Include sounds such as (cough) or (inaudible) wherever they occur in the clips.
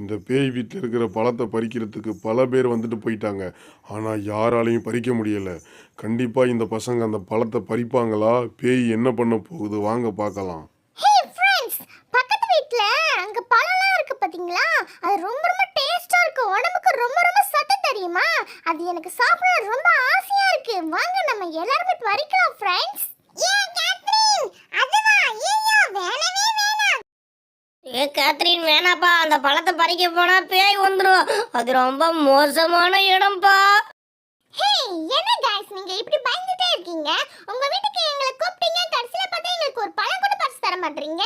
இந்த பேய் வீட்டில் இருக்கிற பழத்தை பறிக்கிறதுக்கு பல பேர் வந்துட்டு போயிட்டாங்க. ஆனால் யாராலையும் பறிக்க முடியலை. கண்டிப்பாக இந்த பசங்க அந்த பழத்தை பறிப்பாங்களா? பேய் என்ன பண்ண போகுது? வாங்க பார்க்கலாம் ஹே ஃப்ரெண்ட்ஸ் பக்கத்து வீட்ல அங்க பழம்லாம் இருக்கு பாத்தீங்களா அது ரொம்ப ரொம்ப டேஸ்டா இருக்கு உடம்புக்கு ரொம்ப ரொம்ப சத்து தெரியுமா அது எனக்கு சாப்பிட ரொம்ப ஆசையா இருக்கு வாங்க நம்ம எல்லாரும் பறிக்கலாம் ஃப்ரெண்ட்ஸ் ஏ கேத்ரின் அதுவா ஐயோ வேணவே வேணாம் ஏ கேத்ரின் வேணாப்பா அந்த பழத்தை பறிக்க போனா பேய் வந்துடும் அது ரொம்ப மோசமான இடம்ப்பா ஹே என்ன गाइस நீங்க இப்படி பயந்துட்டே இருக்கீங்க உங்க வீட்டுக்கு எங்களை கூப்பிட்டீங்க கடைசில பார்த்தா எங்களுக்கு ஒரு பழம் கூட பறிச்சு தர மாட்டீங்க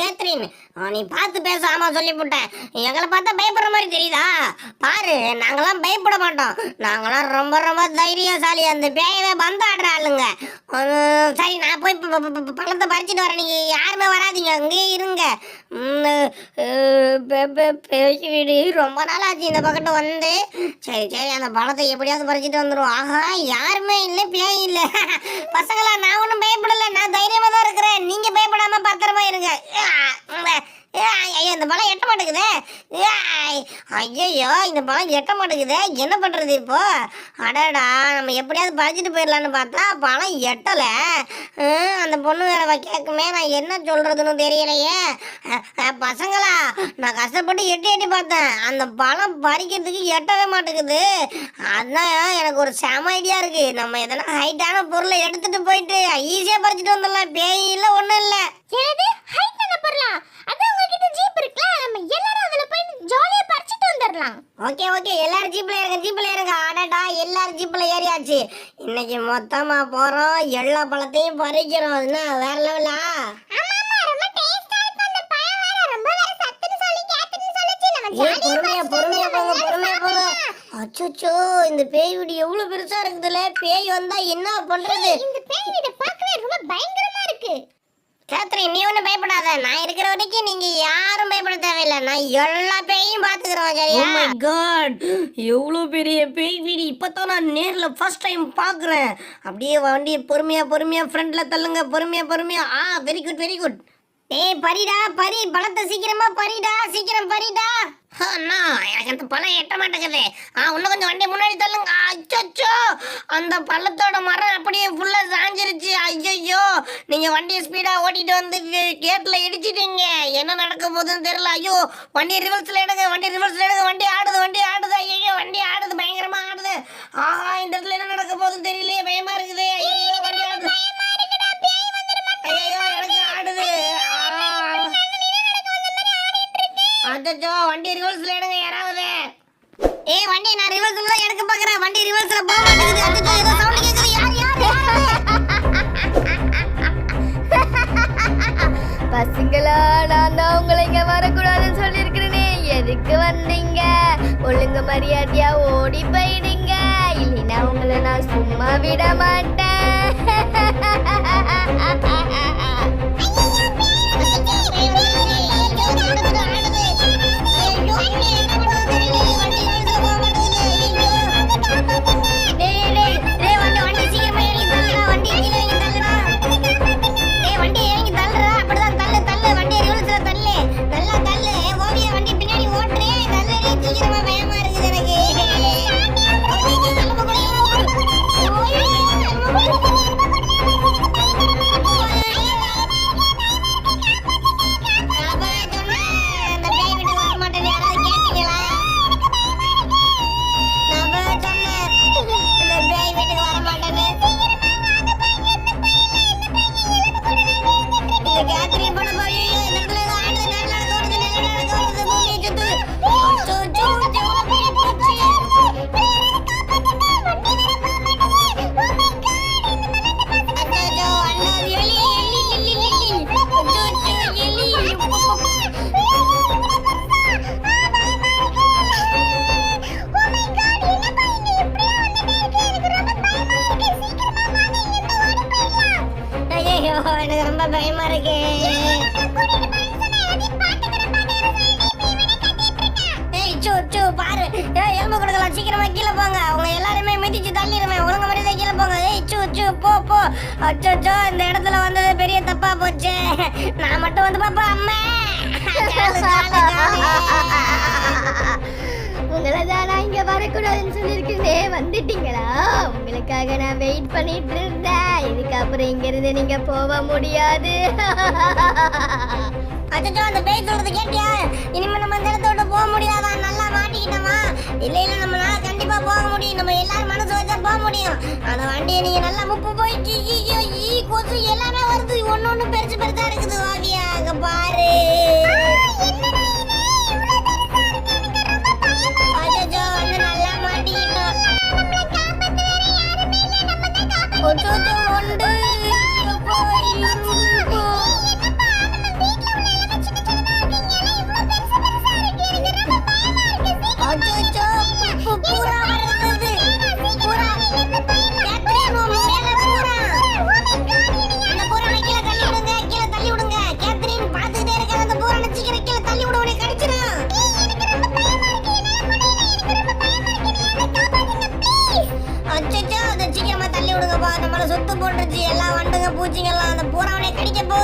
கேத்ரின் நீ பார்த்து பேச ஆமா சொல்லிவிட்டேன் எங்களை பார்த்தா பயப்படுற மாதிரி தெரியுதா? பாரு நாங்களாம் பயப்பட மாட்டோம். நாங்களாம் ரொம்ப ரொம்ப தைரியசாலி. அந்த பேயவே பந்தாடுற ஆளுங்க. சரி நான் போய் பணத்தை பழத்தை பறிச்சுட்டு வரேன். நீங்கள் யாருமே வராதீங்க. அங்கேயே இருங்க. பேசிவிடு. ரொம்ப நாள் ஆச்சு இந்த பக்கத்து வந்து. சரி சரி அந்த பழத்தை எப்படியாவது பறிச்சுட்டு வந்துடும் ஆஹா யாருமே இல்லை பேய் இல்லை. (laughs) பசங்களா நான் ஒன்றும் பயப்படலை நான் தைரியமாக தான் இருக்கிறேன் நீங்கள் பயப்படாம பத்திரமா இருங்க ஆ, உம், ஆ, ஐயோ இந்த பழம் எட்ட மாட்டேங்குதே ஐயோ இந்த பழம் எட்ட மாட்டேங்குதே. என்ன பண்ணுறது இப்போ? அடடா நம்ம எப்படியாவது பறிச்சுட்டு போயிடலான்னு பார்த்தா பழம் எட்டலை. அந்த பொண்ணு வேற கேட்குமே நான் என்ன சொல்கிறதுன்னு தெரியலையே. பசங்களா நான் கஷ்டப்பட்டு எட்டி எட்டி பார்த்தேன். அந்த பழம் பறிக்கிறதுக்கு எட்டவே மாட்டேங்குது. அதான் எனக்கு ஒரு செம ஐடியா இருக்கு. நம்ம எதனா ஹைட்டான பொருளை எடுத்துட்டு போயிட்டு ஈஸியாக பறிச்சுட்டு வந்துடலாம். பேய் இல்லை ஒன்றும் இல்லை. பொருளா? எல்லாரும் அதுல போய் ஜாலியா பறிச்சிட்டு வந்துடலாம் ஓகே ஓகே. எல்லாரும் ஜீப்ல இருங்க ஜீப்ல இருங்க அடடா எல்லாரும் ஜீப்ல ஏறியாச்சு. இன்னைக்கு மொத்தமா போறோம். எல்லா பழத்தையும் பறிக்கிறோம். என்ன வேற லெவலா? பொறுமையா பொறுமையா போங்க பொறுமையா போங்க. அச்சோ இந்த பேய் வீடு எவ்வளவு பெருசா இருக்குதுல? பேய் வந்தா என்ன பண்றது? இந்த பேய் வீடு பார்க்கவே ரொம்ப பயங்கரமா இருக்கு. கேத்ரின் நீ ஒன்றும் பயப்படாத. நான் இருக்கிற வரைக்கும் நீங்க யாரும் பயப்பட தேவையில்லை. நான் எல்லா பேயும் பாத்துக்கிறோம் சரியா? மை காட் எவ்வளோ பெரிய பேய் வீடு. இப்போ நான் நேரில் ஃபர்ஸ்ட் டைம் பார்க்குறேன். அப்படியே வண்டி பொறுமையா பொறுமையா ஃப்ரண்ட்ல தள்ளுங்க. பொறுமையா பொறுமையா. ஆ வெரி குட் வெரி குட் ஏய் பரிடா பரி. பழத்தை சீக்கிரமா பரிடா சீக்கிரம் பரிடா. அண்ணா எனக்கு பழம் எட்ட மாட்டேங்குது. ஆ இன்னும் கொஞ்சம் வண்டி முன்னாடி தள்ளுங்க. அச்சோ அந்த பள்ளத்தோட மரம் அப்படியே ஃபுல்லாக சாஞ்சிருச்சு. ஐயோ நீங்கள் வண்டியை ஸ்பீடாக ஓட்டிட்டு வந்து கேட்டில் இடிச்சிட்டீங்க. என்ன நடக்க போகுதுன்னு தெரியல. ஐயோ வண்டி ரிவர்ஸில் எடுங்க. வண்டி ரிவர்ஸில் எடுங்க. வண்டி ஆடுது வண்டி ஆடுது. ஐயோ வண்டி ஆடுது. பயங்கரமாக ஆடுது. ஆஹா இந்த இடத்துல என்ன நடக்க போகுதுன்னு தெரியலையே. பயமாக இருக்குது. ஐயோ அச்சோ வண்டி ரிவர்ஸ்ல எடுங்க யாராவது. ஏய் வண்டி நான் ரிவர்ஸ்ல தான் எடுக்க பாக்குறேன். வண்டி ரிவர்ஸ்ல போக மாட்டேங்குது. அச்சோ ஏதோ சவுண்ட் கேக்குது. யார் யார் பசங்களா நான் தான் உங்களை இங்க வரக்கூடாதுன்னு சொல்லியிருக்கிறேனே. எதுக்கு வந்தீங்க? ஒழுங்கு மரியாதையா ஓடி போயிடுங்க. இல்லைன்னா உங்களை நான் சும்மா விட ஐயோ அடிச்சு தள்ளிடுவேன் ஒழுங்கு மரியாதை கீழே போங்க. ஏய் சோ சோ போ போ. அச்சோ இந்த இடத்துல வந்தது பெரிய தப்பா போச்சு. நான் மட்டும் வந்து பாப்பா அம்மா. காலு, காலு, இங்க வரக்கூடாதுன்னு சொல்லியிருக்கேனே வந்துட்டீங்களா? உங்களுக்காக நான் வெயிட் பண்ணிட்டு இருந்தேன். இதுக்கப்புறம் இங்க இருந்து நீங்க போக முடியாது. அச்சோ அந்த பேய் சொல்றது கேட்டியா? இனிமே நம்ம இந்த இடத்த விட்டு போக முடியாதா? நல்லா மாட்டிக்கிட்டோமா இல்ல இல்ல நம்மளால நம்ம எல்லாரும் மனசு வச்சா போக முடியும். அந்த வண்டியை நீங்க நல்லா முப்பு போய் கொசு எல்லாமே வருது. ஒன்னு ஒண்ணு பெருசு பெருசா இருக்குது. ஓவியா பாரு.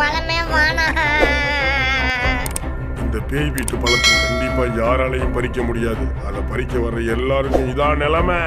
பழமே வேணாம் இந்த பேய் வீட்டு பழத்தை கண்டிப்பா யாராலையும் பறிக்க முடியாது. அதை பறிக்க வர்ற எல்லாருக்கும் இதான் நிலைமை.